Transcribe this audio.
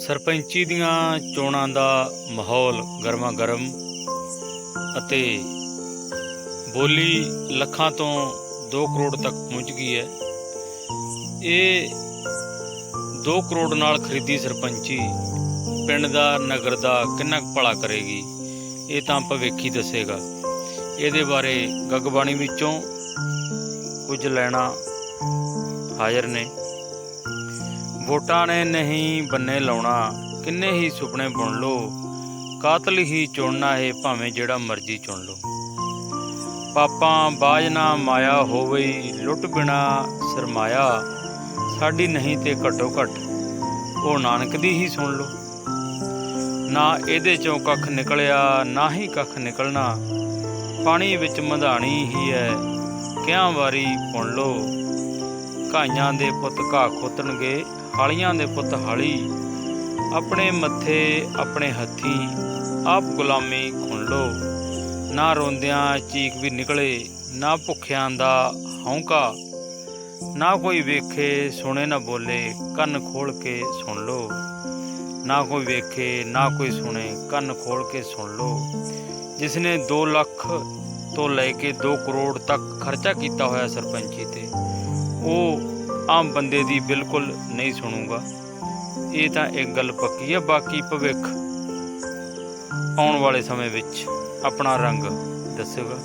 ਸਰਪੰਚੀ ਦੀਆਂ ਚੋਣਾਂ ਦਾ ਮਾਹੌਲ ਗਰਮਾ ਗਰਮ ਅਤੇ ਬੋਲੀ ਲੱਖਾਂ ਤੋਂ 2 ਕਰੋੜ ਤੱਕ ਪਹੁੰਚ ਗਈ ਹੈ। ਇਹ 2 ਕਰੋੜ ਨਾਲ ਖਰੀਦੀ ਸਰਪੰਚੀ ਪਿੰਡ ਦਾ, ਨਗਰ ਦਾ ਕਿੰਨਾ ਕੁ ਭਲਾ ਕਰੇਗੀ, ਇਹ ਤਾਂ ਭਵਿੱਖ ਹੀ ਦੱਸੇਗਾ। ਇਹਦੇ ਬਾਰੇ ਗੱਗਬਾਣੀ ਵਿੱਚੋਂ ਕੁਝ ਲੈਣਾ ਹਾਜ਼ਰ ਨੇ। ਵੋਟਾਂ ਨੇ ਨਹੀਂ ਬੰਨੇ ਲਾਉਣਾ, ਕਿੰਨੇ ਹੀ ਸੁਪਨੇ ਬੁਣ ਲੋ ਕਾਤਲ ਹੀ ਚੁਣਨਾ ਹੈ ਭਾਵੇਂ ਜਿਹੜਾ ਮਰਜ਼ੀ ਚੁਣ ਲੋ ਪਾਪਾਂ ਬਾਜ ਮਾਇਆ ਹੋਵੇ, ਲੁੱਟ ਬਿਨਾ ਸਰਮਾਇਆ। ਸਾਡੀ ਨਹੀਂ ਤੇ ਘਟੋ ਘਟ ਉਹ ਨਾਨਕ ਦੀ ਹੀ ਸੁਣ ਲੋ ਨਾ ਇਹਦੇ ਚੋਂ ਕੱਖ ਨਿਕਲਿਆ, ਨਾ ਹੀ ਕੱਖ ਨਿਕਲਣਾ। ਪਾਣੀ ਵਿੱਚ ਮਧਾਣੀ ਹੀ ਹੈ ਕਿਆਂ ਵਾਰੀ ਪੁਣ ਲੋ ਘਾਈਆਂ ਦੇ ਪੁੱਤ ਘਾਹ ਖੋਤਣਗੇ ਹਾਲੀਆਂ ਦੇ ਪੁੱਤ ਹਾਲੀ, ਆਪਣੇ ਮੱਥੇ, ਆਪਣੇ ਹੱਥੀ ਆਪ ਗੁਲਾਮੀ ਖੁਣ ਲੋ ਨਾ ਰੋਂਦਿਆਂ ਚੀਕ ਵੀ ਨਿਕਲੇ, ਨਾ ਭੁੱਖਿਆਂ ਦਾ ਹੌਂਕਾ ਨਾ ਕੋਈ ਵੇਖੇ, ਸੁਣੇ ਨਾ ਬੋਲੇ, ਕੰਨ ਖੋਲ ਕੇ ਸੁਣ ਲੋ ਨਾ ਕੋਈ ਵੇਖੇ, ਨਾ ਕੋਈ ਸੁਣੇ, ਕੰਨ ਖੋਲ ਕੇ ਸੁਣ ਲੋ ਜਿਸ ਨੇ 2 ਲੱਖ ਤੋਂ ਲੈ ਕੇ 2 ਕਰੋੜ ਤੱਕ ਖਰਚਾ ਕੀਤਾ ਹੋਇਆ ਸਰਪੰਚੀ ਤੇ, ਉਹ ਆਮ ਬੰਦੇ ਦੀ ਬਿਲਕੁਲ ਨਹੀਂ ਸੁਣੂਗਾ। ਇਹ ਤਾਂ ਇੱਕ ਗੱਲ ਪੱਕੀ ਹੈ ਬਾਕੀ ਭਵਿੱਖ ਆਉਣ ਵਾਲੇ ਸਮੇਂ ਵਿੱਚ ਆਪਣਾ ਰੰਗ ਦੱਸੇਗਾ।